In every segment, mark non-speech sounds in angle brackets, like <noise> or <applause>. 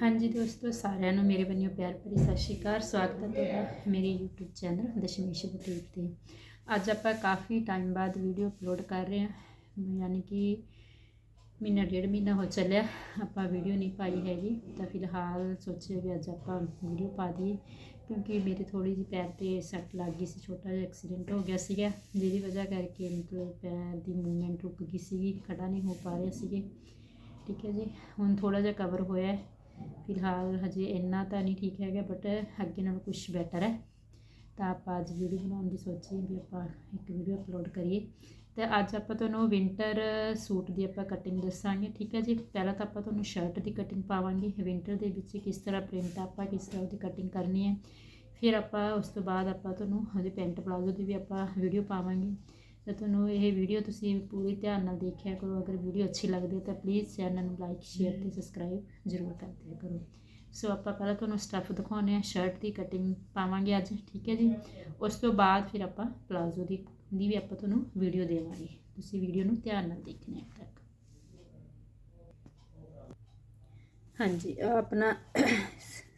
ਹਾਂਜੀ ਦੋਸਤੋ, ਸਾਰਿਆਂ ਨੂੰ ਮੇਰੇ ਵੱਲੋਂ ਪਿਆਰ ਭਰੀ ਸਤਿ ਸ਼੍ਰੀ ਅਕਾਲ। ਸਵਾਗਤ ਹੈ ਤੁਹਾਡਾ ਮੇਰੇ YouTube ਚੈਨਲ ਦਸ਼ਮੇਸ਼ ਬੁਟੀਕ ਤੇ। ਅੱਜ ਆਪਾਂ ਕਾਫੀ ਟਾਈਮ ਬਾਅਦ ਵੀਡੀਓ ਅਪਲੋਡ ਕਰ ਰਹੇ ਹਾਂ। ਯਾਨੀ ਕਿ ਮਹੀਨਾ, ਡੇਢ ਮਹੀਨਾ ਹੋ ਚੱਲਿਆ, ਆਪਾਂ ਵੀਡੀਓ ਨਹੀਂ ਪਾਈ ਹੈਗੀ। ਤਾਂ ਫਿਲਹਾਲ ਸੋਚਿਆ ਵੀ ਅੱਜ ਆਪਾਂ ਵੀਡੀਓ ਪਾ ਦਈਏ, ਕਿਉਂਕਿ ਮੇਰੇ ਥੋੜੀ ਜਿਹੀ ਪੈਰ ਤੇ ਸੱਟ ਲੱਗ ਗਈ ਸੀ, ਛੋਟਾ ਜਿਹਾ ਐਕਸੀਡੈਂਟ ਹੋ ਗਿਆ ਸੀਗਾ, ਜਿਹਦੀ ਵਜ੍ਹਾ ਕਰਕੇ ਮਤਲਬ ਪੈਰ ਦੀ ਮੂਵਮੈਂਟ ਰੁਕ ਗਈ ਸੀਗੀ, ਖੜਾ ਨਹੀਂ ਹੋ ਪਾ ਰਿਹਾ ਸੀਗੇ। ਠੀਕ ਹੈ ਜੀ, ਹੁਣ ਥੋੜਾ ਜਿਹਾ ਕਵਰ ਹੋਇਆ ਫਿਲਹਾਲ ਹਜੇ ਇੰਨਾ ਤਾਂ ਨਹੀਂ ਠੀਕ ਹੈਗਾ ਬਟ ਅੱਗੇ ਨਾਲੋਂ ਕੁਝ ਬੈਟਰ ਹੈ। ਤਾਂ ਆਪਾਂ ਅੱਜ ਵੀਡੀਓ ਬਣਾਉਣ ਦੀ ਸੋਚੀ ਵੀ ਆਪਾਂ ਇੱਕ ਵੀਡੀਓ ਅਪਲੋਡ ਕਰੀਏ। ਤੇ ਅੱਜ ਆਪਾਂ ਤੁਹਾਨੂੰ ਵਿੰਟਰ ਸੂਟ ਦੀ ਆਪਾਂ ਕਟਿੰਗ ਦੱਸਾਂਗੇ, ਠੀਕ ਹੈ ਜੀ? ਪਹਿਲਾਂ ਤਾਂ ਆਪਾਂ ਤੁਹਾਨੂੰ ਸ਼ਰਟ ਦੀ ਕਟਿੰਗ ਪਾਵਾਂਗੇ। ਵਿੰਟਰ ਦੇ ਵਿੱਚ ਕਿਸ ਤਰ੍ਹਾਂ ਪ੍ਰਿੰਟ ਆਪਾਂ ਕਿਸ ਤਰ੍ਹਾਂ ਉਹਦੀ ਕਟਿੰਗ ਕਰਨੀ ਹੈ। ਫਿਰ ਆਪਾਂ ਉਸ ਤੋਂ ਬਾਅਦ ਆਪਾਂ ਤੁਹਾਨੂੰ ਉਹਦੇ ਪੈਂਟ ਪਲਾਜ਼ੋ ਦੀ ਵੀ ਆਪਾਂ ਵੀਡੀਓ ਪਾਵਾਂਗੇ। ਤਾਂ ਤੁਹਾਨੂੰ ਇਹ ਵੀਡੀਓ ਤੁਸੀਂ ਪੂਰੀ ਧਿਆਨ ਨਾਲ ਦੇਖਿਆ ਕਰੋ। ਅਗਰ ਵੀਡੀਓ ਅੱਛੀ ਲੱਗਦੀ ਹੈ ਤਾਂ ਪਲੀਜ਼ ਚੈਨਲ ਨੂੰ ਲਾਈਕ ਸ਼ੇਅਰ ਤੇ ਸਬਸਕ੍ਰਾਈਬ ਜ਼ਰੂਰ ਕਰ ਦਿਆ ਕਰੋ। ਸੋ ਆਪਾਂ ਪਹਿਲਾਂ ਤੁਹਾਨੂੰ ਸਟੱਫ ਦਿਖਾਉਂਦੇ ਆ ਸ਼ਰਟ ਦੀ ਕਟਿੰਗ ਪਾਵਾਂਗੇ ਅੱਜ ਠੀਕ ਹੈ ਜੀ? ਉਸ ਤੋਂ ਬਾਅਦ ਫਿਰ ਆਪਾਂ ਪਲਾਜ਼ੋ ਦੀ ਦੀ ਵੀ ਆਪਾਂ ਤੁਹਾਨੂੰ ਵੀਡੀਓ ਦੇਵਾਂਗੇ। ਤੁਸੀਂ ਵੀਡੀਓ ਨੂੰ ਧਿਆਨ ਨਾਲ ਦੇਖਣਾ ਹੈ ਤੱਕ। ਹਾਂਜੀ ਆਹ ਆਪਣਾ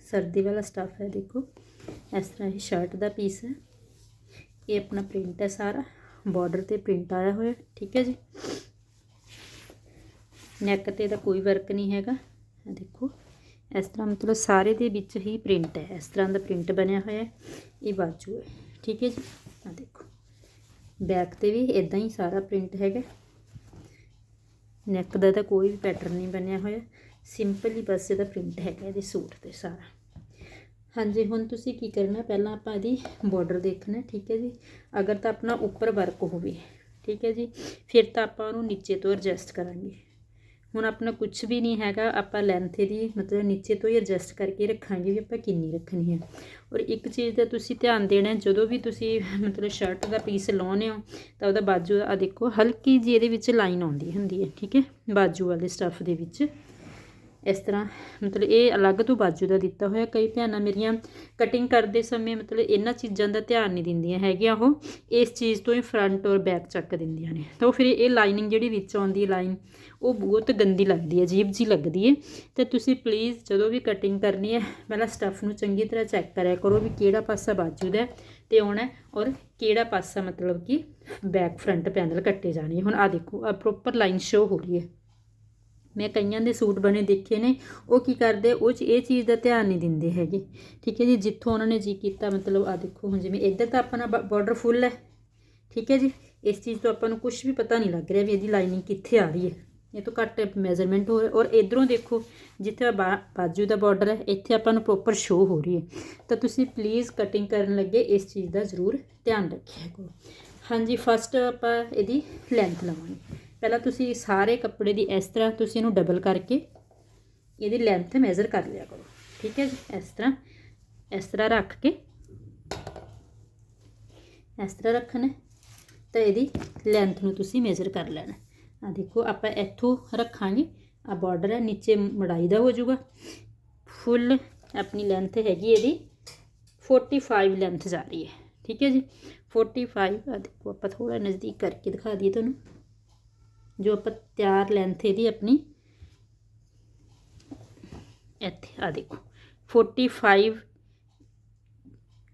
ਸਰਦੀ ਵਾਲਾ ਸਟੱਫ ਹੈ। ਦੇਖੋ ਇਸ ਤਰ੍ਹਾਂ ਇਹ ਸ਼ਰਟ ਦਾ ਪੀਸ ਹੈ। ਇਹ ਆਪਣਾ ਪ੍ਰਿੰਟ ਹੈ ਸਾਰਾ। ਬਾਰਡਰ ਤੇ ਪ੍ਰਿੰਟ ਆਇਆ ਹੋਇਆ, ਠੀਕ ਹੈ ਜੀ। ਨੈਕ ਤੇ ਦਾ ਕੋਈ ਵਰਕ ਨਹੀਂ ਹੈਗਾ। ਇਹ ਦੇਖੋ, ਇਸ ਤਰ੍ਹਾਂ ਮਤਲਬ ਸਾਰੇ ਦੇ ਵਿੱਚ ਹੀ ਪ੍ਰਿੰਟ ਹੈ, ਇਸ ਤਰ੍ਹਾਂ ਦਾ ਪ੍ਰਿੰਟ ਬਣਿਆ ਹੋਇਆ ਇਹ ਬਾਜੂ ਹੈ, ਠੀਕ ਹੈ ਜੀ। ਆ ਦੇਖੋ ਬੈਕ ਤੇ ਵੀ ਇਦਾਂ ਹੀ ਸਾਰਾ ਪ੍ਰਿੰਟ ਹੈਗਾ। ਨੈਕ ਦਾ ਤਾਂ ਕੋਈ ਵੀ ਪੈਟਰਨ ਨਹੀਂ ਬਣਿਆ ਹੋਇਆ ਸਿੰਪਲ ਹੀ ਬਸ ਇਹਦਾ ਪ੍ਰਿੰਟ ਹੈਗਾ, ਇਹਦੇ ਸੂਟ ਤੇ ਸਾਰਾ। ਹਾਂਜੀ, ਹੁਣ ਤੁਸੀਂ ਕੀ ਕਰਨਾ? ਪਹਿਲਾਂ ਆਪਾਂ ਇਹਦੀ ਬਾਰਡਰ ਦੇਖਣਾ, ਠੀਕ ਹੈ ਜੀ? ਅਗਰ ਤਾਂ ਆਪਣਾ ਉੱਪਰ ਵਰਕ ਹੋਵੇ, ਠੀਕ ਹੈ ਜੀ? ਫਿਰ ਤਾਂ ਆਪਾਂ ਉਹਨੂੰ ਨੀਚੇ ਤੋਂ ਐਡਜਸਟ ਕਰਾਂਗੇ। ਹੁਣ ਆਪਣਾ ਕੁਝ ਵੀ ਨਹੀਂ ਹੈਗਾ, ਆਪਾਂ ਲੈਂਥ ਇਹਦੀ ਮਤਲਬ ਨੀਚੇ ਤੋਂ ਹੀ ਐਡਜਸਟ ਕਰਕੇ ਰੱਖਾਂਗੇ ਵੀ ਆਪਾਂ ਕਿੰਨੀ ਰੱਖਣੀ ਹੈ। ਔਰ ਇੱਕ ਚੀਜ਼ ਦਾ ਤੁਸੀਂ ਧਿਆਨ ਦੇਣਾ, ਜਦੋਂ ਵੀ ਤੁਸੀਂ ਮਤਲਬ ਸ਼ਰਟ ਦਾ ਪੀਸ ਲਾਉਨੇ ਹੋ, ਤਾਂ ਉਹਦਾ ਬਾਜੂ ਆ ਦੇਖੋ, ਹਲਕੀ ਜਿਹੀ ਇਹਦੇ ਵਿੱਚ ਲਾਈਨ ਆਉਂਦੀ ਹੁੰਦੀ ਹੈ, ਠੀਕ ਹੈ? ਬਾਜੂ ਵਾਲੇ ਸਟੱਫ ਦੇ ਵਿੱਚ। ਇਸ ਤਰ੍ਹਾਂ ਮਤਲਬ ਇਹ ਅਲੱਗ ਤੋਂ ਬਾਜੂ ਦਾ ਦਿੱਤਾ ਹੋਇਆ। ਕਈ ਭੈਣਾਂ ਮੇਰੀਆਂ ਕਟਿੰਗ ਕਰਦੇ ਸਮੇਂ ਮਤਲਬ ਇਹਨਾਂ ਚੀਜ਼ਾਂ ਦਾ ਧਿਆਨ ਨਹੀਂ ਦਿੰਦੀਆਂ ਹੈਗੀਆਂ। ਉਹ ਇਸ ਚੀਜ਼ ਤੋਂ ਹੀ ਫਰੰਟ ਔਰ ਬੈਕ ਚੱਕ ਦਿੰਦੀਆਂ ਨੇ। ਤਾਂ ਉਹ ਫਿਰ ਇਹ ਲਾਈਨਿੰਗ ਜਿਹੜੀ ਵਿੱਚ ਆਉਂਦੀ ਲਾਈਨ ਉਹ ਬਹੁਤ ਗੰਦੀ ਲੱਗਦੀ ਹੈ, ਅਜੀਬ ਜੀ ਲੱਗਦੀ ਹੈ। ਤੇ ਤੁਸੀਂ ਪਲੀਜ਼ ਜਦੋਂ ਵੀ ਕਟਿੰਗ ਕਰਨੀ ਹੈ, ਪਹਿਲਾਂ ਸਟੱਫ ਨੂੰ ਚੰਗੀ ਤਰ੍ਹਾਂ ਚੈੱਕ ਕਰਿਆ ਕਰੋ ਵੀ ਕਿਹੜਾ ਪਾਸਾ ਬਾਜੂ ਦਾ ਹੈ ਤੇ ਆਉਣਾ ਔਰ ਕਿਹੜਾ ਪਾਸਾ ਮਤਲਬ ਕਿ ਬੈਕ ਫਰੰਟ ਪੈਨਲ ਕੱਟੇ ਜਾਣੇ। ਹੁਣ ਆ ਦੇਖੋ ਆ ਪ੍ਰੋਪਰ ਲਾਈਨ ਸ਼ੋ ਹੋ ਰਹੀ ਹੈ। ਮੈਂ ਕਈਆਂ ਦੇ ਸੂਟ ਬਣੇ ਦੇਖੇ ਨੇ, ਉਹ ਕੀ ਕਰਦੇ, ਉਹ 'ਚ ਇਹ ਚੀਜ਼ ਦਾ ਧਿਆਨ ਨਹੀਂ ਦਿੰਦੇ ਹੈਗੇ। ਠੀਕ ਹੈ ਜੀ, ਜਿੱਥੋਂ ਉਹਨਾਂ ਨੇ ਜੀ ਕੀਤਾ ਮਤਲਬ ਆ ਦੇਖੋ, ਹੁਣ ਜਿਵੇਂ ਇੱਧਰ ਤਾਂ ਆਪਣਾ ਬਾਰਡਰ ਫੁੱਲ ਹੈ। ਠੀਕ ਹੈ ਜੀ, ਇਸ ਚੀਜ਼ ਤੋਂ ਆਪਾਂ ਨੂੰ ਕੁਝ ਵੀ ਪਤਾ ਨਹੀਂ ਲੱਗ ਰਿਹਾ ਵੀ ਇਹਦੀ ਲਾਈਨਿੰਗ ਕਿੱਥੇ ਆ ਰਹੀ ਹੈ। ਇਹ ਤੋਂ ਘੱਟ ਮੈਜ਼ਰਮੈਂਟ ਹੋ ਰਿਹਾ ਔਰ ਇਧਰੋਂ ਦੇਖੋ, ਜਿੱਥੇ ਬਾ- ਬਾਜੂ ਦਾ ਬਾਰਡਰ ਹੈ, ਇੱਥੇ ਆਪਾਂ ਨੂੰ ਪ੍ਰੋਪਰ ਸ਼ੋ ਹੋ ਰਹੀ ਹੈ। ਤਾਂ ਤੁਸੀਂ ਪਲੀਜ਼ ਕਟਿੰਗ ਕਰਨ ਲੱਗੇ, ਇਸ ਚੀਜ਼ ਦਾ ਜ਼ਰੂਰ ਧਿਆਨ ਰੱਖਿਆ ਕਰੋ। ਹਾਂਜੀ ਫਸਟ ਆਪਾਂ ਇਹਦੀ ਲੈਂਥ ਲਵਾਂਗੇ। ਪਹਿਲਾਂ ਤੁਸੀਂ ਸਾਰੇ ਕੱਪੜੇ ਦੀ ਇਸ ਤਰ੍ਹਾਂ ਤੁਸੀਂ ਇਹਨੂੰ ਡਬਲ ਕਰਕੇ ਇਹਦੀ ਲੈਂਥ ਮੈਜ਼ਰ ਕਰ ਲਿਆ ਕਰੋ, ਠੀਕ ਹੈ ਜੀ? ਇਸ ਤਰ੍ਹਾਂ ਇਸ ਤਰ੍ਹਾਂ ਰੱਖ ਕੇ, ਇਸ ਤਰ੍ਹਾਂ ਰੱਖਣਾ ਤਾਂ ਇਹਦੀ ਲੈਂਥ ਨੂੰ ਤੁਸੀਂ ਮੇਜ਼ਰ ਕਰ ਲੈਣਾ ਆ ਦੇਖੋ, ਆਪਾਂ ਇੱਥੋਂ ਰੱਖਾਂਗੇ ਆ ਬਾਰਡਰ ਹੈ, ਨੀਚੇ ਮੜਾਈ ਦਾ ਹੋ ਜਾਊਗਾ। ਫੁੱਲ ਆਪਣੀ ਲੈਂਥ ਹੈਗੀ ਇਹਦੀ 45 ਲੈਂਥ ਜਾ ਰਹੀ ਹੈ, ਠੀਕ ਹੈ ਜੀ? 45 ਆ ਦੇਖੋ, ਆਪਾਂ ਥੋੜਾ ਨਜ਼ਦੀਕ ਕਰਕੇ ਦਿਖਾ ਦਈਏ ਤੁਹਾਨੂੰ। ਜੋ ਆਪਾਂ ਤਿਆਰ ਲੈਂਥ ਇਹਦੀ ਆਪਣੀ, ਇੱਥੇ ਆ ਦੇਖੋ 45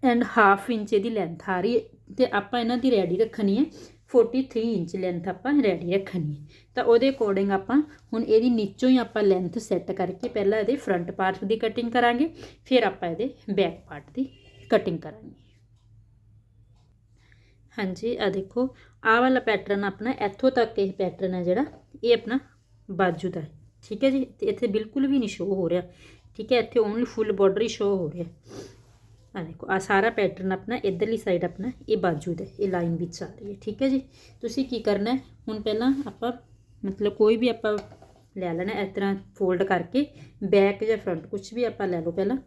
ਐਂਡ ਹਾਫ ਇੰਚ ਇਹਦੀ ਲੈਂਥ ਆ ਰਹੀ ਹੈ, ਤੇ ਆਪਾਂ ਇਹਨਾਂ ਦੀ ਰੈਡੀ ਰੱਖਣੀ ਹੈ 43 ਇੰਚ ਲੈਂਥ ਆਪਾਂ ਰੈਡੀ ਰੱਖਣੀ ਹੈ। ਤਾਂ ਉਹਦੇ ਅਕੋਰਡਿੰਗ ਆਪਾਂ ਹੁਣ ਇਹਦੀ ਨੀਚੋਂ ਹੀ ਆਪਾਂ ਲੈਂਥ ਸੈੱਟ ਕਰਕੇ ਪਹਿਲਾਂ ਇਹਦੇ ਫਰੰਟ ਪਾਰਟ ਦੀ ਕਟਿੰਗ ਕਰਾਂਗੇ, ਫਿਰ ਆਪਾਂ ਇਹਦੇ ਬੈਕ ਪਾਰਟ ਦੀ ਕਟਿੰਗ ਕਰਾਂਗੇ। ਹਾਂਜੀ ਆ ਦੇਖੋ, ਆਹ ਵਾਲਾ ਪੈਟਰਨ ਆਪਣਾ ਇੱਥੋਂ ਤੱਕ ਇਹ ਪੈਟਰਨ ਹੈ ਜਿਹੜਾ, ਇਹ ਆਪਣਾ ਬਾਜੂ ਦਾ ਹੈ, ਠੀਕ ਹੈ ਜੀ? ਤੇ ਇੱਥੇ ਬਿਲਕੁਲ ਵੀ ਨਹੀਂ ਸ਼ੋ ਹੋ ਰਿਹਾ, ਠੀਕ ਹੈ? ਇੱਥੇ ਓਨਲੀ ਫੁੱਲ ਬਾਰਡਰ ਹੀ ਸ਼ੋ ਹੋ ਰਿਹਾ ਆ ਦੇਖੋ ਆ ਸਾਰਾ ਪੈਟਰਨ ਆਪਣਾ ਇਧਰਲੀ ਸਾਈਡ ਆਪਣਾ ਇਹ ਬਾਜੂ ਦਾ ਇਹ ਲਾਈਨ ਵਿੱਚ ਆ ਰਹੀ ਹੈ, ਠੀਕ ਹੈ ਜੀ? ਤੁਸੀਂ ਕੀ ਕਰਨਾ ਹੈ? ਹੁਣ ਪਹਿਲਾਂ ਆਪਾਂ, ਮਤਲਬ ਕੋਈ ਵੀ ਆਪਾਂ ਲੈ ਲੈਣਾ, ਇਸ ਤਰ੍ਹਾਂ ਫੋਲਡ ਕਰਕੇ ਬੈਕ ਜਾਂ ਫਰੰਟ ਕੁਝ ਵੀ ਆਪਾਂ ਲੈ ਲਓ ਪਹਿਲਾਂ।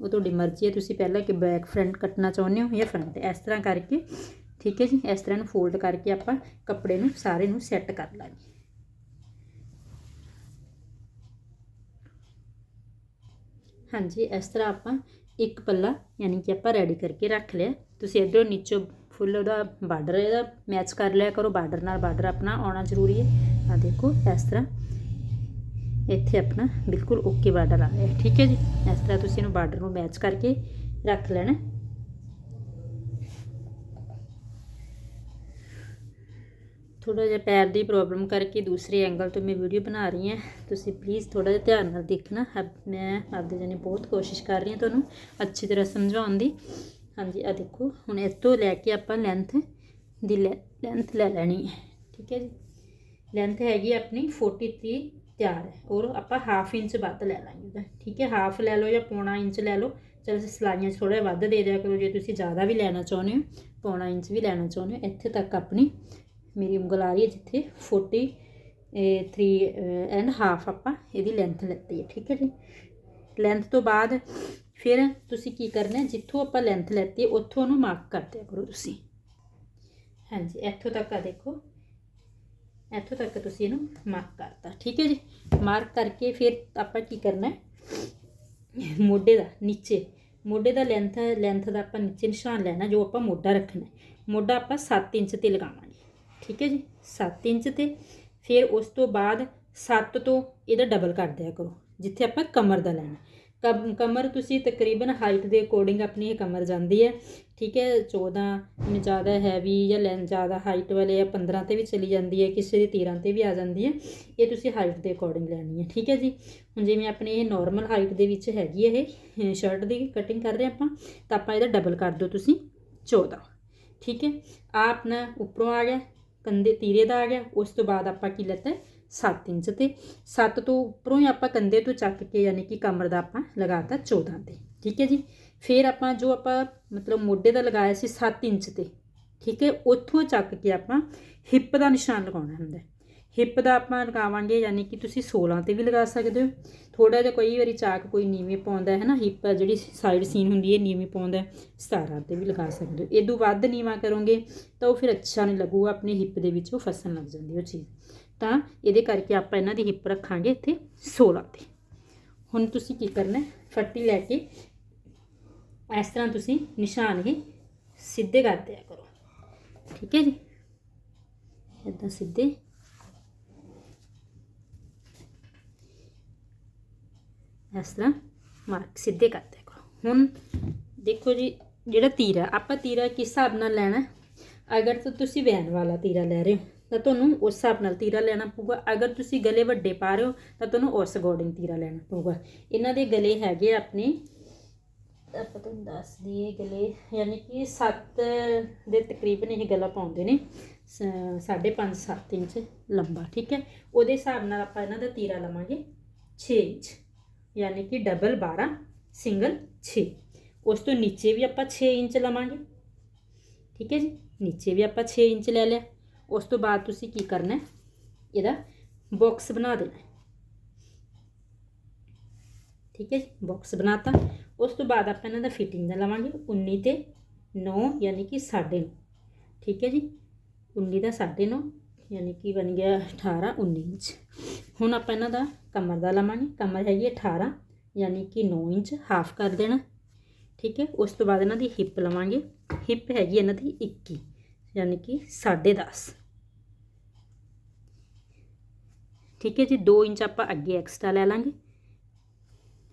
ਉਹ ਤੁਹਾਡੀ ਮਰਜ਼ੀ ਹੈ, ਤੁਸੀਂ ਪਹਿਲਾਂ ਕਿ ਬੈਕ ਫਰੰਟ ਕੱਟਣਾ ਚਾਹੁੰਦੇ ਹੋ ਜਾਂ ਫਰੰਟ ਇਸ ਤਰ੍ਹਾਂ ਕਰਕੇ ਠੀਕ ਹੈ ਜੀ ਇਸ ਤਰ੍ਹਾਂ ਨੂੰ ਫੋਲਡ ਕਰਕੇ ਆਪਾਂ ਕੱਪੜੇ ਨੂੰ ਸਾਰੇ ਨੂੰ ਸੈੱਟ ਕਰ ਲਾਂਗੇ ਹਾਂਜੀ ਇਸ ਤਰ੍ਹਾਂ ਆਪਾਂ ਇੱਕ ਪੱਲਾ ਯਾਨੀ ਕਿ ਆਪਾਂ ਰੈਡੀ ਕਰਕੇ ਰੱਖ ਲਿਆ ਤੁਸੀਂ ਇਧਰੋਂ ਨੀਚੋਂ ਫੁੱਲ ਉਹਦਾ ਬਾਰਡਰ ਇਹਦਾ ਮੈਚ ਕਰ ਲਿਆ ਕਰੋ ਬਾਰਡਰ ਨਾਲ ਬਾਰਡਰ ਆਪਣਾ ਆਉਣਾ ਜ਼ਰੂਰੀ ਹੈ ਆ ਦੇਖੋ ਇਸ ਤਰ੍ਹਾਂ ਇੱਥੇ ਆਪਣਾ ਬਿਲਕੁਲ ਓਕੇ ਬਾਰਡਰ ਆ ਰਿਹਾ ਠੀਕ ਹੈ ਜੀ ਇਸ ਤਰ੍ਹਾਂ ਤੁਸੀਂ ਇਹਨੂੰ ਬਾਰਡਰ ਨੂੰ ਮੈਚ ਕਰਕੇ ਰੱਖ ਲੈਣਾ ਥੋੜਾ ਜਿਹਾ ਪੈਰ ਦੀ ਪ੍ਰੋਬਲਮ ਕਰਕੇ ਦੂਸਰੇ ਐਂਗਲ ਤੋਂ ਮੈਂ ਵੀਡੀਓ ਬਣਾ ਰਹੀ ਹਾਂ। ਤੁਸੀਂ ਪਲੀਜ਼ ਥੋੜਾ ਜਿਹਾ ਧਿਆਨ ਨਾਲ ਦੇਖਣਾ। ਅਬ ਮੈਂ ਆਪਦੇ ਜਨੇ ਬਹੁਤ ਕੋਸ਼ਿਸ਼ ਕਰ ਰਹੀ ਹਾਂ ਤੁਹਾਨੂੰ ਅੱਛੀ ਤਰ੍ਹਾਂ ਸਮਝਾਉਣ ਦੀ। ਹਾਂਜੀ ਆ ਦੇਖੋ, ਹੁਣ ਇਸ ਤੋਂ ਲੈ ਕੇ ਆਪਾਂ ਲੈਂਥ ਦੀ ਲੈਂਥ ਲੈ ਲੈਣੀ ਹੈ। ਠੀਕ ਹੈ ਜੀ? ਲੈਂਥ ਹੈਗੀ ਆਪਣੀ 43 ਤਿਆਰ ਹੈ। ਔਰ ਆਪਾਂ ਹਾਫ ਇੰਚ ਵੱਧ ਲੈ ਲਾਂਗੇ ਉਹਦਾ। ਠੀਕ ਹੈ? ਹਾਫ ਲੈ ਲਓ ਜਾਂ ਪੌਣਾ ਇੰਚ ਲੈ ਲਓ। ਚਲ ਸਲਾਈਆਂ 'ਚ ਥੋੜਾ ਵੱਧ ਦੇ ਦਿਆ ਕਰੋ। ਜੇ ਤੁਸੀਂ ਜ਼ਿਆਦਾ ਵੀ ਲੈਣਾ ਚਾਹੁੰਦੇ ਹੋ, ਪੌਣਾ ਇੰਚ ਵੀ ਲੈਣਾ ਚਾਹੁੰਦੇ ਹੋ, ਇੱਥੇ ਤੱਕ ਆਪਣੀ ਮੇਰੀ ਉਂਗਲ ਆ ਰਹੀ ਹੈ ਜਿੱਥੇ 43 ਐਂਡ ਹਾਫ ਆਪਾਂ ਇਹਦੀ ਲੈਂਥ ਲੈਤੀ ਹੈ, ਠੀਕ ਹੈ ਜੀ? ਲੈਂਥ ਤੋਂ ਬਾਅਦ ਫਿਰ ਤੁਸੀਂ ਕੀ ਕਰਨਾ ਜਿੱਥੋਂ ਆਪਾਂ ਲੈਂਥ ਲੈਤੀ ਹੈ, ਉੱਥੋਂ ਉਹਨੂੰ ਮਾਰਕ ਕਰ ਦਿਆ ਕਰੋ ਤੁਸੀਂ। ਹਾਂਜੀ, ਇੱਥੋਂ ਤੱਕ ਆ ਦੇਖੋ। ਇੱਥੋਂ ਤੱਕ ਤੁਸੀਂ ਇਹਨੂੰ ਮਾਰਕ ਕਰਤਾ, ਠੀਕ ਹੈ ਜੀ? ਮਾਰਕ ਕਰਕੇ ਫਿਰ ਆਪਾਂ ਕੀ ਕਰਨਾ ਮੋਢੇ ਦਾ, ਨੀਚੇ। ਮੋਢੇ ਦਾ ਲੈਂਥ ਲੈਂਥ ਦਾ ਆਪਾਂ ਨੀਚੇ ਨਿਸ਼ਾਨ ਲੈਣਾ ਜੋ ਆਪਾਂ ਮੋਢਾ ਰੱਖਣਾ ਮੋਢਾ ਆਪਾਂ 7 ਇੰਚ ਤੇ ਲਗਾਵਾਂਗੇ ਠੀਕ ਹੈ ਜੀ 7 ਇੰਚ ਤੇ। ਫਿਰ ਉਸ ਤੋਂ ਬਾਅਦ 7 ਤੋਂ ਇਹਦਾ ਡਬਲ ਕਰ ਦਿਆ ਕਰੋ, ਜਿੱਥੇ ਆਪਾਂ ਕਮਰ ਦਾ ਲੈਣਾ। ਕਮ- ਕਮਰ ਤੁਸੀਂ ਤਕਰੀਬਨ ਹਾਈਟ ਦੇ ਅਕੋਰਡਿੰਗ ਆਪਣੀ ਇਹ ਕਮਰ ਜਾਂਦੀ ਹੈ। ਠੀਕ ਹੈ 14 ਜਿਵੇਂ ਜ਼ਿਆਦਾ ਹੈਵੀ ਜਾਂ ਲੈਂ ਜ਼ਿਆਦਾ ਹਾਈਟ ਵਾਲੇ ਆ 15 ਤੇ ਵੀ ਚਲੀ ਜਾਂਦੀ ਹੈ, ਕਿਸੇ ਦੀ 13 ਤੇ ਵੀ ਆ ਜਾਂਦੀ ਹੈ। ਇਹ ਤੁਸੀਂ ਹਾਈਟ ਦੇ ਅਕੋਰਡਿੰਗ ਲੈਣੀ ਹੈ, ਠੀਕ ਹੈ ਜੀ। ਹੁਣ ਜਿਵੇਂ ਆਪਣੇ ਇਹ ਨਾਰਮਲ ਹਾਈਟ ਦੇ ਵਿੱਚ ਹੈਗੀ ਹੈ ਇਹ ਸ਼ਰਟ ਦੀ ਕਟਿੰਗ ਕਰ ਰਹੇ ਆਪਾਂ, ਤਾਂ ਆਪਾਂ ਇਹਦਾ ਡਬਲ ਕਰ ਦਿਓ ਤੁਸੀਂ 14 ਠੀਕ ਹੈ ਆ ਆਪਣਾ ਉੱਪਰੋਂ ਆ ਗਿਆ ਕੰਦੇ ਤੀਰੇ ਦਾ ਆ ਗਿਆ, ਉਸ ਤੋਂ ਬਾਅਦ ਆਪਾਂ ਕੀ ਲੈਤਾ 7 ਇੰਚ ਤੇ। 7 ਤੋਂ ਉੱਪਰੋਂ ਹੀ ਆਪਾਂ ਕੰਦੇ ਤੋਂ ਚੱਕ ਕੇ ਯਾਨੀ ਕਿ ਕਮਰ ਦਾ ਆਪਾਂ ਲਗਾਤਾ 14 ਤੇ। ਠੀਕ ਹੈ ਜੀ? ਫਿਰ ਆਪਾਂ ਜੋ ਆਪਾਂ ਮਤਲਬ ਮੋਢੇ ਦਾ ਲਗਾਇਆ ਸੀ 7 ਇੰਚ ਤੇ। ਠੀਕ ਹੈ? ਉੱਥੋਂ ਚੱਕ ਕੇ ਆਪਾਂ ਹਿੱਪ ਦਾ ਨਿਸ਼ਾਨ ਲਗਾਉਣਾ ਹੁੰਦਾ ਹਿੱਪ ਦਾ ਆਪਾਂ ਲਗਾਵਾਂਗੇ ਯਾਨੀ ਕਿ ਤੁਸੀਂ 16 ਤੇ ਵੀ ਲਗਾ ਸਕਦੇ ਹੋ। ਥੋੜਾ ਜਿਹਾ ਕਈ ਵਾਰੀ ਚਾਕ ਕੋਈ ਨੀਵੇਂ ਪਾਉਂਦਾ ਹੈ ਨਾ ਹਿੱਪ ਜਿਹੜੀ ਸਾਈਡ ਸੀਨ ਹੁੰਦੀ ਹੈ ਨੀਵੇਂ ਪਾਉਂਦਾ ਹੈ, 17 ਤੇ ਵੀ ਲਗਾ ਸਕਦੇ ਹੋ। ਇਦੋਂ ਵੱਧ ਨੀਵਾ ਕਰੋਗੇ ਤਾਂ ਉਹ ਫਿਰ ਅੱਛਾ ਨਹੀਂ ਲੱਗੂਗਾ ਆਪਣੀ ਹਿੱਪ ਦੇ ਵਿੱਚ ਉਹ ਫਸਣ ਲੱਗ ਜਾਂਦੀ ਉਹ ਚੀਜ਼। ਤਾਂ ਇਹਦੇ ਕਰਕੇ ਆਪਾਂ ਇਹਨਾਂ ਦੀ ਹਿੱਪ ਰੱਖਾਂਗੇ ਇੱਥੇ 16 ਤੇ। ਹੁਣ ਤੁਸੀਂ ਕੀ ਕਰਨਾ ਫੱਟੀ ਲੈ ਕੇ ਇਸ ਤਰ੍ਹਾਂ ਤੁਸੀਂ ਨਿਸ਼ਾਨ ਹੀ ਸਿੱਧੇ ਕਰ ਦਿਆ ਕਰੋ। ਠੀਕ ਹੈ ਜੀ? ਇਦਾਂ ਸਿੱਧੇ ਇਸ ਤਰ੍ਹਾਂ ਮਾਰਕ ਸਿੱਧੇ ਕਰ ਦਿਆ ਕਰੋ। ਹੁਣ ਦੇਖੋ ਜੀ, ਜਿਹੜਾ ਤੀਰਾ, ਆਪਾਂ ਤੀਰਾ ਕਿਸ ਹਿਸਾਬ ਨਾਲ ਲੈਣਾ? ਅਗਰ ਤਾਂ ਤੁਸੀਂ ਵੈਨ ਵਾਲਾ ਤੀਰਾ ਲੈ ਰਹੇ ਹੋ, ਤਾਂ ਤੁਹਾਨੂੰ ਉਸ ਹਿਸਾਬ ਨਾਲ ਤੀਰਾ ਲੈਣਾ ਪਊਗਾ। ਅਗਰ ਤੁਸੀਂ ਗਲੇ ਵੱਡੇ ਪਾ ਰਹੇ ਹੋ, ਤਾਂ ਤੁਹਾਨੂੰ ਉਸ ਅਕੋਰਡਿੰਗ ਤੀਰਾ ਲੈਣਾ ਪਊਗਾ। ਇਹਨਾਂ ਦੇ ਗਲੇ ਹੈਗੇ ਆਪਣੇ, ਆਪਾਂ ਤੁਹਾਨੂੰ ਦੱਸ ਦਈਏ ਗਲੇ, ਯਾਨੀ ਕਿ 7 ਦੇ ਤਕਰੀਬਨ ਇਹ ਗਲਾ ਪਾਉਂਦੇ ਨੇ 5.5 7 ਇੰਚ ਲੰਬਾ, ਠੀਕ ਹੈ? ਉਹਦੇ ਹਿਸਾਬ ਨਾਲ ਆਪਾਂ ਇਹਨਾਂ ਦਾ ਤੀਰਾ ਲਵਾਂਗੇ 6 ਇੰਚ। ਯਾਨੀ ਕਿ ਡਬਲ 12 ਸਿੰਗਲ 6 ਉਸ ਤੋਂ ਨੀਚੇ ਵੀ ਆਪਾਂ 6 ਇੰਚ ਲਵਾਂਗੇ ਠੀਕ ਹੈ ਜੀ ਨੀਚੇ ਵੀ ਆਪਾਂ 6 ਇੰਚ ਲੈ ਲਿਆ ਉਸ ਤੋਂ ਬਾਅਦ ਤੁਸੀਂ ਕੀ ਕਰਨਾ ਹੈ? ਇਹਦਾ ਬਾਕਸ ਬਣਾ ਦੇਣਾ ਹੈ। ਠੀਕ ਹੈ ਜੀ ਬਾਕਸ ਬਣਾਤਾ ਉਸ ਤੋਂ ਬਾਅਦ ਆਪਾਂ ਇਹਨਾਂ ਦਾ ਫਿਟਿੰਗ ਦਾ ਲਵਾਂਗੇ 19 ਤੇ 9 ਯਾਨੀ ਕਿ 9.5 ਠੀਕ ਹੈ ਜੀ 19 ਦਾ 9.5 ਯਾਨੀ ਕਿ ਬਣ ਗਿਆ 18 19 ਇੰਚ ਹੁਣ ਆਪਾਂ ਇਹਨਾਂ ਦਾ ਕਮਰ ਦਾ ਲਵਾਂਗੇ। ਕਮਰ ਹੈਗੀ 18 ਯਾਨੀ ਕਿ 9 ਇੰਚ ਹਾਫ ਕਰ ਦੇਣਾ। ਠੀਕ ਹੈ, ਉਸ ਤੋਂ ਬਾਅਦ ਇਹਨਾਂ ਦੀ ਹਿੱਪ ਲਵਾਂਗੇ। ਹਿੱਪ ਹੈਗੀ ਇਹਨਾਂ ਦੀ 21 ਯਾਨੀ ਕਿ 10.5 ਠੀਕ ਹੈ ਜੀ 2 ਇੰਚ ਆਪਾਂ ਅੱਗੇ ਐਕਸਟਰਾ ਲੈ ਲਾਂਗੇ।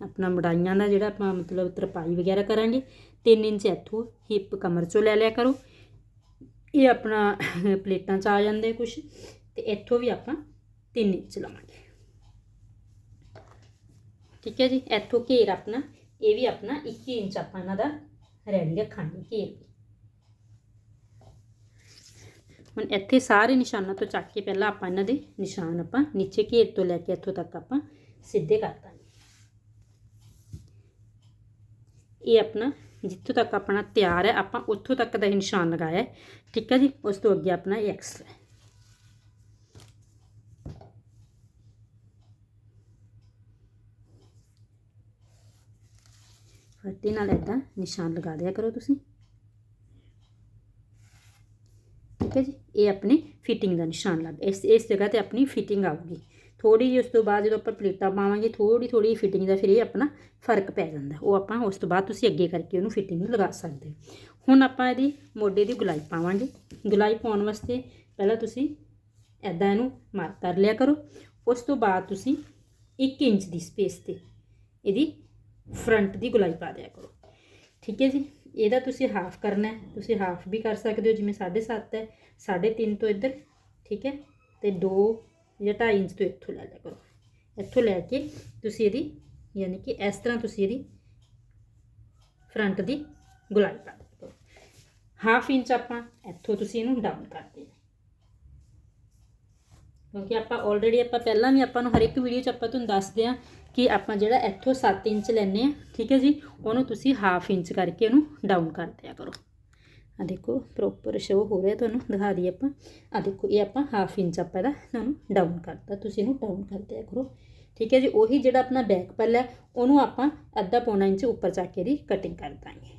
ਆਪਣਾ ਮੜਾਈਆਂ ਦਾ ਜਿਹੜਾ ਆਪਾਂ ਮਤਲਬ ਤਰਪਾਈ ਵਗੈਰਾ ਕਰਾਂਗੇ। 3 ਇੰਚ ਇੱਥੋਂ ਹਿੱਪ ਕਮਰ ਚੋਂ ਲੈ ਲਿਆ ਕਰੋ। ਇਹ ਆਪਣਾ <laughs> ਪਲੇਟਾਂ 'ਚ ਆ ਜਾਂਦੇ ਕੁਝ ਤੇ ਇੱਥੋਂ ਵੀ ਆਪਾਂ 3 ਇੰਚ ਲਵਾਂਗੇ। ਠੀਕ ਹੈ ਜੀ, ਇੱਥੋਂ ਘੇਰ ਆਪਣਾ, ਇਹ ਵੀ ਆਪਣਾ 21 ਇੰਚ ਆਪਾਂ ਇਹਨਾਂ ਦਾ ਰੈਡੀ ਰੱਖਾਂਗੇ ਘੇਰ ਹੁਣ ਇੱਥੇ ਸਾਰੇ ਨਿਸ਼ਾਨਾਂ ਤੋਂ ਚੱਕ ਕੇ ਪਹਿਲਾਂ ਆਪਾਂ ਇਹਨਾਂ ਦੇ ਨਿਸ਼ਾਨ ਆਪਾਂ ਨੀਚੇ ਘੇਰ ਤੋਂ ਲੈ ਕੇ ਇੱਥੋਂ ਤੱਕ ਆਪਾਂ ਸਿੱਧੇ ਕਰ ਦਾਂਗੇ। ਇਹ ਆਪਣਾ ਜਿੱਥੋਂ ਤੱਕ ਆਪਣਾ ਤਿਆਰ ਹੈ, ਆਪਾਂ ਉੱਥੋਂ ਤੱਕ ਦਾ ਹੀ ਨਿਸ਼ਾਨ ਲਗਾਇਆ ਠੀਕ ਹੈ ਜੀ, ਉਸ ਤੋਂ ਅੱਗੇ ਆਪਣਾ ਇਹ ਐਕਸਟਰਾ ਹੈ। ਫੱਟੀ ਨਾਲ ਇਦਾਂ ਨਿਸ਼ਾਨ ਲਗਾ ਦਿਆ ਕਰੋ ਤੁਸੀਂ। ਠੀਕ ਹੈ ਜੀ? ਇਹ ਆਪਣੀ ਫਿਟਿੰਗ ਦਾ ਨਿਸ਼ਾਨ ਲੱਗ, ਇਸ ਇਸ ਜਗ੍ਹਾ ਤੇ ਆਪਣੀ ਫਿਟਿੰਗ ਆਊਗੀ। ਥੋੜੀ ਜਿਹੀ ਉਸ ਤੋਂ ਬਾਅਦ ਜਦੋਂ ਆਪਾਂ ਪਲੇਟਾਂ ਪਾਵਾਂਗੇ ਥੋੜੀ ਥੋੜੀ ਫਿਟਿੰਗ ਦਾ ਫਿਰ ਇਹ ਆਪਣਾ ਫ਼ਰਕ ਪੈ ਜਾਂਦਾ। ਉਹ ਆਪਾਂ ਉਸ ਤੋਂ ਬਾਅਦ ਤੁਸੀਂ ਅੱਗੇ ਕਰਕੇ ਉਹਨੂੰ ਫਿਟਿੰਗ ਨੂੰ ਲਗਾ ਸਕਦੇ ਹੋ। ਹੁਣ ਆਪਾਂ ਇਹਦੀ ਮੋਢੇ ਦੀ ਗੁਲਾਈ ਪਾਵਾਂਗੇ। ਗੁਲਾਈ ਪਾਉਣ ਵਾਸਤੇ ਪਹਿਲਾਂ ਤੁਸੀਂ ਐਦਾਂ ਇਹਨੂੰ ਮਾਰਕ ਕਰ ਲਿਆ ਕਰੋ। ਉਸ ਤੋਂ ਬਾਅਦ ਤੁਸੀਂ 1 ਇੰਚ ਦੀ ਸਪੇਸ ਤੇ ਇਹਦੀ ਫਰੰਟ ਦੀ ਗੁਲਾਈ ਪਾ ਦਿਆ ਕਰੋ। ਠੀਕ ਹੈ ਜੀ? ਇਹਦਾ ਤੁਸੀਂ ਹਾਫ ਕਰਨਾ ਹੈ। ਤੁਸੀਂ ਹਾਫ ਵੀ ਕਰ ਸਕਦੇ ਹੋ, ਜਿਵੇਂ 7.5 ਹੈ 3.5 ਤੋਂ ਇੱਧਰ, ਠੀਕ ਹੈ? ਤੇ 2 ਜਾਂ 2.5 ਇੰਚ ਤੋਂ ਇੱਥੋਂ ਲੈ ਲਿਆ ਕਰੋ। ਇੱਥੋਂ ਲੈ ਕੇ ਤੁਸੀਂ ਇਹਦੀ, ਯਾਨੀ ਕਿ ਇਸ ਤਰ੍ਹਾਂ ਤੁਸੀਂ ਇਹਦੀ ਫਰੰਟ ਦੀ ਗੁਲਾਈ ਪਾ ਦਿਆ ਕਰੋ। ਹਾਫ ਇੰਚ ਆਪਾਂ ਇੱਥੋਂ ਤੁਸੀਂ ਇਹਨੂੰ ਡਾਊਨ ਕਰ ਦੇਣਾ ਕਿਉਂਕਿ ਆਪਾਂ ਆਲਰੇਡੀ ਆਪਾਂ ਪਹਿਲਾਂ ਵੀ ਆਪਾਂ ਨੂੰ ਹਰ ਇੱਕ ਵੀਡੀਓ 'ਚ ਆਪਾਂ ਤੁਹਾਨੂੰ ਦੱਸਦੇ ਆ ਕਿ ਆਪਾਂ ਜਿਹੜਾ ਇੱਥੋਂ 7 ਇੰਚ ਲੈਨੇ ਆ ਠੀਕ ਹੈ ਜੀ ਉਹਨੂੰ ਤੁਸੀਂ ਹਾਫ ਇੰਚ ਕਰਕੇ ਉਹਨੂੰ ਡਾਊਨ ਕਰ ਦਿਆ ਕਰੋ। ਆ ਦੇਖੋ ਪ੍ਰੋਪਰ ਸ਼ੋ ਹੋ ਰਿਹਾ ਤੁਹਾਨੂੰ ਦਿਖਾ ਦਈਏ ਆਪਾਂ। ਆ ਦੇਖੋ ਇਹ ਆਪਾਂ ਹਾਫ ਇੰਚ ਆਪਾਂ ਇਹਦਾ ਤੁਹਾਨੂੰ ਡਾਊਨ ਕਰਤਾ। ਤੁਸੀਂ ਇਹਨੂੰ ਡਾਊਨ ਕਰ ਦਿਆ ਕਰੋ ਠੀਕ ਹੈ ਜੀ ਉਹੀ ਜਿਹੜਾ ਆਪਣਾ ਬੈਕ ਪੱਲਾ ਹੈ, ਉਹਨੂੰ ਆਪਾਂ ਅੱਧਾ ਪੌਣਾ ਇੰਚ ਉੱਪਰ ਚੱਕ ਕੇ ਦੀ ਕਟਿੰਗ ਕਰ ਦਾਂਗੇ।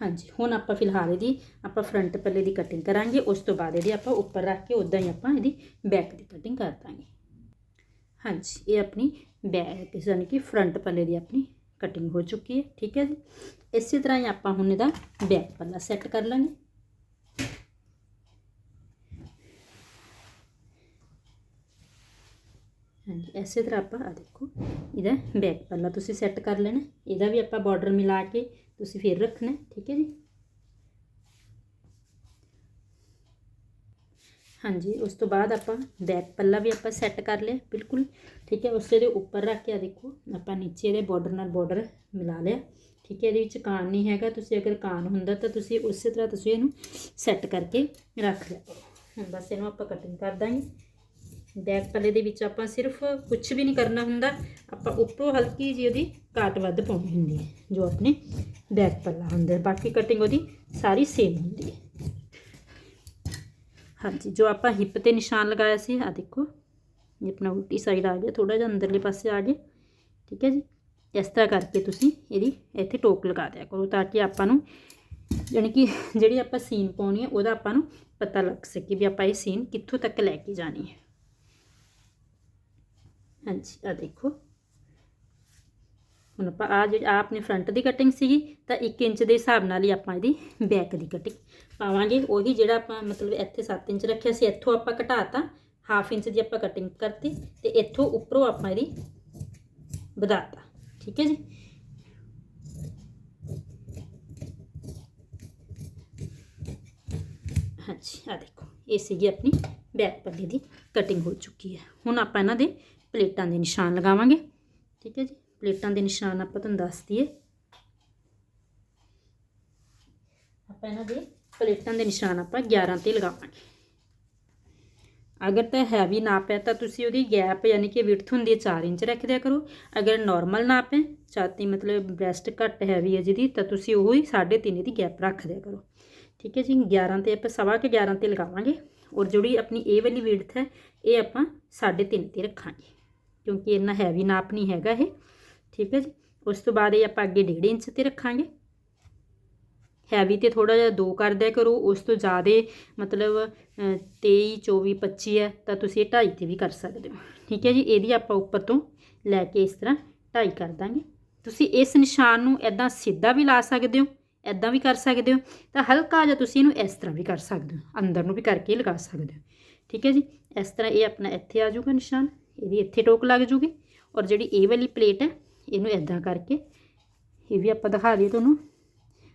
ਹਾਂਜੀ ਹੁਣ ਆਪਾਂ ਫਿਲਹਾਲ ਇਹਦੀ ਆਪਾਂ ਫਰੰਟ ਪੱਲੇ ਦੀ ਕਟਿੰਗ ਕਰਾਂਗੇ ਉਸ ਤੋਂ ਬਾਅਦ ਇਹਦੀ ਆਪਾਂ ਉੱਪਰ ਰੱਖ ਕੇ ਉਦਾਂ ਹੀ ਆਪਾਂ ਇਹਦੀ ਬੈਕ ਦੀ ਕਟਿੰਗ ਕਰ ਦਾਂਗੇ। ਹਾਂਜੀ ਇਹ ਆਪਣੀ ਬੈਕ ਯਾਨੀ ਕਿ ਫਰੰਟ ਪੱਲੇ ਦੀ ਆਪਣੀ ਕਟਿੰਗ ਹੋ ਚੁੱਕੀ ਹੈ ਠੀਕ ਹੈ ਜੀ ਇਸੇ ਤਰ੍ਹਾਂ ਹੀ ਆਪਾਂ ਹੁਣ ਇਹਦਾ ਬੈਕ ਪੱਲਾ ਸੈੱਟ ਕਰ ਲਾਂਗੇ ਹਾਂਜੀ ਇਸੇ ਤਰ੍ਹਾਂ ਆਪਾਂ ਆ ਦੇਖੋ ਇਹਦਾ ਬੈਕ ਪੱਲਾ ਤੁਸੀਂ ਸੈੱਟ ਕਰ ਲੈਣਾ ਇਹਦਾ ਵੀ ਆਪਾਂ ਬਾਰਡਰ ਮਿਲਾ ਕੇ ਤੁਸੀਂ ਫਿਰ ਰੱਖਣਾ ਠੀਕ ਹੈ ਜੀ ਹਾਂਜੀ, ਉਸ ਤੋਂ ਬਾਅਦ ਆਪਾਂ ਬੈਕ ਪੱਲਾ ਵੀ ਆਪਾਂ ਸੈੱਟ ਕਰ ਲਿਆ, ਬਿਲਕੁਲ। ਠੀਕ ਹੈ, ਉਸੇ ਦੇ ਉੱਪਰ ਰੱਖ ਕੇ ਆ ਦੇਖੋ, ਆਪਾਂ ਨੀਚੇ ਦੇ ਬਾਰਡਰ ਨਾਲ ਬਾਰਡਰ ਮਿਲਾ ਲਿਆ। ਠੀਕ ਹੈ, ਇਹਦੇ ਵਿੱਚ ਕਾਨ ਨਹੀਂ ਹੈਗਾ, ਤੁਸੀਂ ਅਗਰ ਕਾਨ ਹੁੰਦਾ ਤਾਂ ਤੁਸੀਂ ਉਸੇ ਤਰ੍ਹਾਂ ਤੁਸੀਂ ਇਹਨੂੰ ਸੈੱਟ ਕਰਕੇ ਰੱਖ ਲਿਆ। ਹੁਣ ਬਸ ਇਹਨੂੰ ਆਪਾਂ ਕਟਿੰਗ ਕਰ ਦਾਂਗੇ। ਬੈਕ ਪੱਲੇ ਦੇ ਵਿੱਚ ਆਪਾਂ ਸਿਰਫ ਕੁਝ ਵੀ ਨਹੀਂ ਕਰਨਾ ਹੁੰਦਾ, ਆਪਾਂ ਉੱਪਰੋਂ ਹਲਕੀ ਜਿਹੀ ਉਹਦੀ ਕਾਟ ਵੱਧ ਪਾਉਣੀ ਹੁੰਦੀ ਹੈ, ਜੋ ਆਪਣੇ ਬੈਕ ਪੱਲਾ ਹੁੰਦਾ ਬਾਕੀ ਕਟਿੰਗ ਉਹਦੀ ਸਾਰੀ ਸੇਮ ਹੁੰਦੀ ਹੈ। ਹਾਂਜੀ, ਜੋ ਆਪਾਂ ਹਿੱਪ ਤੇ ਨਿਸ਼ਾਨ ਲਗਾਇਆ ਸੀ ਆ ਦੇਖੋ। ਇਹ ਆਪਣਾ ਉਲਟੀ ਸਾਈਡ ਆ ਗਿਆ ਥੋੜਾ ਜਿਹਾ ਅੰਦਰਲੇ ਪਾਸੇ ਆ ਗਿਆ। ਠੀਕ ਹੈ ਜੀ? ਇਸ ਤਰ੍ਹਾਂ ਕਰਕੇ ਤੁਸੀਂ ਇਹਦੀ ਇੱਥੇ ਟੋਕ ਲਗਾ ਦਿਆ ਕਰੋ ਤਾਂ ਕਿ ਆਪਾਂ ਨੂੰ ਯਾਨੀ ਕਿ ਜਿਹੜੀ ਆਪਾਂ ਸੀਨ ਪਾਉਣੀ ਹੈ, ਉਹਦਾ ਆਪਾਂ ਨੂੰ ਪਤਾ ਲੱਗ ਸਕੇ ਵੀ ਆਪਾਂ ਇਹ ਸੀਨ ਕਿੱਥੋਂ ਤੱਕ ਲੈ ਕੇ ਜਾਣੀ ਹੈ। ਹਾਂਜੀ ਆ ਦੇਖੋ। ਹੁਣ ਆਪਾਂ ਆ ਜਿਹੜੀ ਆ ਆਪਣੀ ਫਰੰਟ ਦੀ ਕਟਿੰਗ ਸੀਗੀ, ਤਾਂ 1 ਇੰਚ ਦੇ ਹਿਸਾਬ ਨਾਲ ਹੀ ਆਪਾਂ ਇਹਦੀ ਬੈਕ ਦੀ ਕਟਿੰਗ ਪਾਵਾਂਗੇ। ਉਹੀ ਜਿਹੜਾ ਆਪਾਂ ਮਤਲਬ ਇੱਥੇ 7 ਇੰਚ ਰੱਖਿਆ ਸੀ, ਇੱਥੋਂ ਆਪਾਂ ਘਟਾਤਾ ਹਾਫ ਇੰਚ ਦੀ ਆਪਾਂ ਕਟਿੰਗ ਕਰਤੀ ਤੇ ਇੱਥੋਂ ਉੱਪਰੋਂ ਆਪਾਂ ਇਹਦੀ ਵਧਾਤਾ। ਠੀਕ ਹੈ ਜੀ? ਹਾਂਜੀ ਆ ਦੇਖੋ, ਇਹ ਸੀਗੀ ਆਪਣੀ ਬੈਕ ਪੱਲੇ ਦੀ ਕਟਿੰਗ ਹੋ ਚੁੱਕੀ ਹੈ। ਹੁਣ ਆਪਾਂ ਇਹਨਾਂ ਦੇ ਪਲੇਟਾਂ ਦੇ ਨਿਸ਼ਾਨ ਲਗਾਵਾਂਗੇ। ਠੀਕ ਹੈ ਜੀ? ਪਲੇਟਾਂ ਦੇ ਨਿਸ਼ਾਨ ਆਪਾਂ ਤੁਹਾਨੂੰ ਦੱਸ ਦਈਏ। ਆਪਾਂ ਇਹਨਾਂ ਦੇ ਪਲੇਟਾਂ ਦੇ ਨਿਸ਼ਾਨ ਆਪਾਂ 11 ਤੇ ਲਗਾਵਾਂਗੇ। ਅਗਰ ਤਾਂ ਹੈਵੀ ਨਾਪ ਹੈ ਤਾਂ ਤੁਸੀਂ ਉਹਦੀ ਗੈਪ ਯਾਨੀ ਕਿ ਵਿਡਥ ਹੁੰਦੀ ਹੈ 4 ਇੰਚ ਰੱਖ ਦਿਆ ਕਰੋ। ਅਗਰ ਨਾਰਮਲ ਨਾਪ ਹੈ, ਛਾਤੀ ਮਤਲਬ ਬ੍ਰੈਸਟ ਘੱਟ ਹੈਵੀ ਹੈ ਜਿਹਦੀ, ਤਾਂ ਤੁਸੀਂ ਉਹ ਹੀ 3.5 ਦੀ ਗੈਪ ਰੱਖ ਦਿਆ ਕਰੋ। ਠੀਕ ਹੈ ਜੀ 11 ਤੇ ਆਪਾਂ ਸਵਾ ਕੇ 11 ਤੇ ਲਗਾਵਾਂਗੇ। ਔਰ ਜਿਹੜੀ ਆਪਣੀ ਇਹ ਵਾਲੀ ਵਿਡਥ ਹੈ, ਇਹ ਆਪਾਂ 3.5 ਤੇ ਰੱਖਾਂਗੇ। ਕਿਉਂਕਿ ਇੰਨਾ ਹੈਵੀ ਨਾਪ ਨਹੀਂ ਹੈਗਾ ਇਹ। ਠੀਕ ਹੈ ਜੀ? ਉਸ ਤੋਂ ਬਾਅਦ ਇਹ ਆਪਾਂ ਅੱਗੇ 1.5 ਇੰਚ ਤੇ ਰੱਖਾਂਗੇ। ਹੈਵੀ ਤੇ ਥੋੜਾ ਜਿਹਾ ਦੋ ਕਰ ਦਿਆ ਕਰੋ। ਉਸ ਤੋਂ ਜ਼ਿਆਦਾ ਮਤਲਬ ਅ, 23 24 25 ਹੈ ਤਾਂ ਤੁਸੀਂ ਇਹ 2.5 ਤੇ ਵੀ ਕਰ ਸਕਦੇ ਹੋ। ਠੀਕ ਹੈ ਜੀ? ਇਹਦੀ ਆਪਾਂ ਉੱਪਰ ਤੋਂ ਲੈ ਕੇ ਇਸ ਤਰ੍ਹਾਂ 2.5 ਕਰ ਦਾਂਗੇ। ਤੁਸੀਂ ਇਸ ਨਿਸ਼ਾਨ ਨੂੰ ਐਦਾਂ ਸਿੱਧਾ ਵੀ ਲਾ ਸਕਦੇ ਹੋ ਐਦਾਂ ਵੀ ਕਰ ਸਕਦੇ ਹੋ ਤਾਂ ਹਲਕਾ ਜਿਹਾ ਤੁਸੀਂ ਇਹਨੂੰ ਇਸ ਤਰ੍ਹਾਂ ਵੀ ਕਰ ਸਕਦੇ ਹੋ। ਅੰਦਰ ਨੂੰ ਵੀ ਕਰਕੇ ਲਗਾ ਸਕਦੇ ਹੋ। ਠੀਕ ਹੈ ਜੀ? ਇਸ ਤਰ੍ਹਾਂ ਇਹ ਆਪਣਾ ਇੱਥੇ ਆ ਜਾਊਗਾ ਨਿਸ਼ਾਨ। ਇਹਦੀ ਇੱਥੇ ਟੋਕ ਲੱਗ ਜੂਗੀ। ਔਰ ਜਿਹੜੀ ਇਹ ਵਾਲੀ ਪਲੇਟ ਹੈ ਇਹਨੂੰ ਐਦਾਂ ਕਰਕੇ ਇਹ ਵੀ ਆਪਾਂ ਦਿਖਾ ਦਈਏ ਤੁਹਾਨੂੰ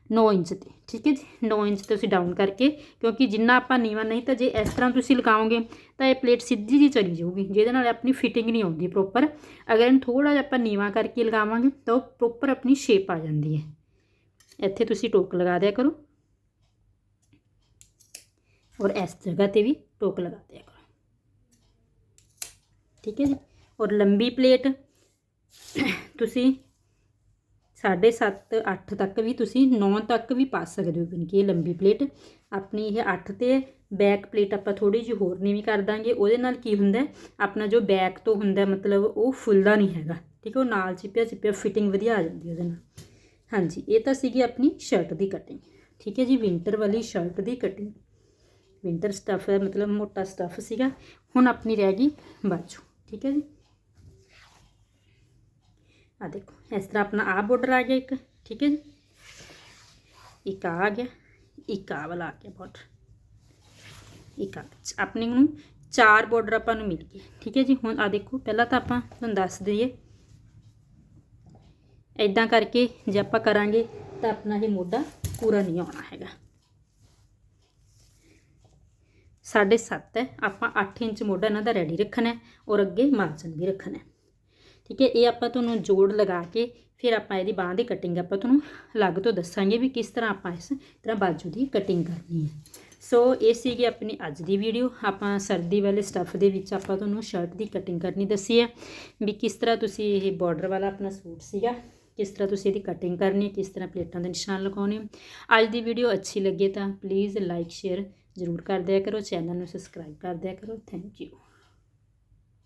9 ਇੰਚ ਤੇ ਠੀਕ ਹੈ ਜੀ 9 ਇੰਚ ਤੁਸੀਂ ਡਾਊਨ ਕਰਕੇ ਕਿਉਂਕਿ ਜਿੰਨਾ ਆਪਾਂ ਨੀਵਾ ਨਹੀਂ ਤਾਂ ਜੇ ਇਸ ਤਰ੍ਹਾਂ ਤੁਸੀਂ ਲਗਾਓਗੇ ਤਾਂ ਇਹ ਪਲੇਟ ਸਿੱਧੀ ਜੀ ਚਲੀ ਜਾਊਗੀ ਜਿਹਦੇ ਨਾਲ ਆਪਣੀ ਫਿਟਿੰਗ ਨਹੀਂ ਆਉਂਦੀ ਪ੍ਰੋਪਰ ਅਗਰ ਇਹਨੂੰ ਥੋੜਾ ਜਿਹਾ ਆਪਾਂ ਨੀਵਾ ਕਰਕੇ ਲਗਾਵਾਂਗੇ ਤਾਂ ਉਹ ਪ੍ਰੋਪਰ ਆਪਣੀ ਸ਼ੇਪ ਆ ਜਾਂਦੀ ਹੈ ਇੱਥੇ ਤੁਸੀਂ ਟੋਕ ਲਗਾ ਦਿਆ ਕਰੋ ਔਰ ਇਸ ਜਗ੍ਹਾ ਤੇ ਵੀ ਟੋਕ ਲਗਾ ਦਿਆ ਕਰੋ ਠੀਕ ਹੈ ਜੀ ਔਰ ਲੰਬੀ ਪਲੇਟ ਤੁਸੀਂ 7.5 8 ਤੱਕ ਵੀ ਤੁਸੀਂ 9 ਤੱਕ ਵੀ ਪਾ ਸਕਦੇ ਹੋ ਕਿਉਂਕਿ ਇਹ ਲੰਬੀ ਪਲੇਟ। ਆਪਣੀ ਇਹ 8 ਤੇ ਬੈਕ ਪਲੇਟ ਆਪਾਂ ਥੋੜੀ ਜਿਹੀ ਹੋਰ ਨੀਵੀਂ ਕਰ ਦਾਂਗੇ। ਉਹਦੇ ਨਾਲ ਕੀ ਹੁੰਦਾ ਆਪਣਾ ਜੋ ਬੈਕ ਤੋਂ ਹੁੰਦਾ ਮਤਲਬ ਉਹ ਫੁੱਲਦਾ ਨਹੀਂ ਹੈਗਾ, ਠੀਕ ਹੈ? ਉਹ ਨਾਲ ਚਿਪਿਆ ਚਿਪਿਆ ਫਿਟਿੰਗ ਵਧੀਆ ਆ ਜਾਂਦੀ ਉਹਦੇ ਨਾਲ। ਹਾਂਜੀ, ਇਹ ਤਾਂ ਸੀਗੀ ਆਪਣੀ ਸ਼ਰਟ ਦੀ ਕਟਿੰਗ ਠੀਕ ਹੈ ਜੀ? ਵਿੰਟਰ ਵਾਲੀ ਸ਼ਰਟ ਦੀ ਕਟਿੰਗ ਵਿੰਟਰ ਸਟਫ ਹੈ, ਮਤਲਬ ਮੋਟਾ ਸਟਫ ਸੀਗਾ। ਹੁਣ ਆਪਣੀ ਰਹਿ ਗਈ ਬਾਜੂ, ਠੀਕ ਹੈ ਜੀ? ਆ ਦੇਖੋ ਇਸ ਤਰ੍ਹਾਂ ਆਪਣਾ ਆ ਬਾਰਡਰ ਆ ਗਿਆ ਇੱਕ ਠੀਕ ਹੈ ਜੀ ਇੱਕ ਆਹ ਆ ਗਿਆ ਇੱਕ ਆ ਵਾਲਾ ਆ ਗਿਆ ਬਾਰਡਰ ਇੱਕ ਆ ਗਿਆ। ਆਪਣੇ ਨੂੰ ਚਾਰ ਬਾਰਡਰ ਆਪਾਂ ਨੂੰ ਮਿਲ ਗਏ ਠੀਕ ਹੈ ਜੀ ਹੁਣ ਆ ਦੇਖੋ ਪਹਿਲਾਂ ਤਾਂ ਆਪਾਂ ਤੁਹਾਨੂੰ ਦੱਸ ਦਈਏ ਇਦਾਂ ਕਰਕੇ ਜੇ ਆਪਾਂ ਕਰਾਂਗੇ ਤਾਂ ਆਪਣਾ ਇਹ ਮੋਢਾ ਪੂਰਾ ਨਹੀਂ ਆਉਣਾ ਹੈਗਾ ਸਾਢੇ ਸੱਤ ਹੈ ਆਪਾਂ 8 ਇੰਚ ਮੋਢਾ ਇਹਨਾਂ ਦਾ ਰੈਡੀ ਰੱਖਣਾ ਹੈ ਔਰ ਅੱਗੇ ਮਾਰਜਨ ਵੀ ਰੱਖਣਾ ਹੈ ਠੀਕ ਹੈ, ਇਹ ਆਪਾਂ ਤੁਹਾਨੂੰ ਜੋੜ ਲਗਾ ਕੇ ਫਿਰ ਆਪਾਂ ਇਹਦੀ ਬਾਹ ਦੀ ਕਟਿੰਗ ਆਪਾਂ ਤੁਹਾਨੂੰ ਅਲੱਗ ਤੋਂ ਦੱਸਾਂਗੇ ਵੀ ਕਿਸ ਤਰ੍ਹਾਂ ਆਪਾਂ ਇਸ ਤਰ੍ਹਾਂ ਬਾਜੂ ਦੀ ਕਟਿੰਗ ਕਰਨੀ ਹੈ। ਸੋ ਇਹ ਸੀਗੀ ਆਪਣੀ ਅੱਜ ਦੀ ਵੀਡੀਓ ਆਪਾਂ ਸਰਦੀ ਵਾਲੇ ਸਟੱਫ ਦੇ ਵਿੱਚ ਆਪਾਂ ਤੁਹਾਨੂੰ ਸ਼ਰਟ ਦੀ ਕਟਿੰਗ ਕਰਨੀ ਦੱਸੀ ਹੈ ਵੀ ਕਿਸ ਤਰ੍ਹਾਂ ਤੁਸੀਂ ਇਹ ਬਾਰਡਰ ਵਾਲਾ ਆਪਣਾ ਸੂਟ ਸੀਗਾ, ਕਿਸ ਤਰ੍ਹਾਂ ਤੁਸੀਂ ਇਹਦੀ ਕਟਿੰਗ ਕਰਨੀ ਹੈ, ਕਿਸ ਤਰ੍ਹਾਂ ਪਲੇਟਾਂ ਦੇ ਨਿਸ਼ਾਨ ਲਗਾਉਣੇ ਅੱਜ ਦੀ ਵੀਡੀਓ ਅੱਛੀ ਲੱਗੇ ਤਾਂ ਪਲੀਜ਼ ਲਾਈਕ ਸ਼ੇਅਰ ਜ਼ਰੂਰ ਕਰ ਦਿਆ ਕਰੋ ਚੈਨਲ ਨੂੰ ਸਬਸਕ੍ਰਾਈਬ ਕਰ ਦਿਆ ਕਰੋ। Thank you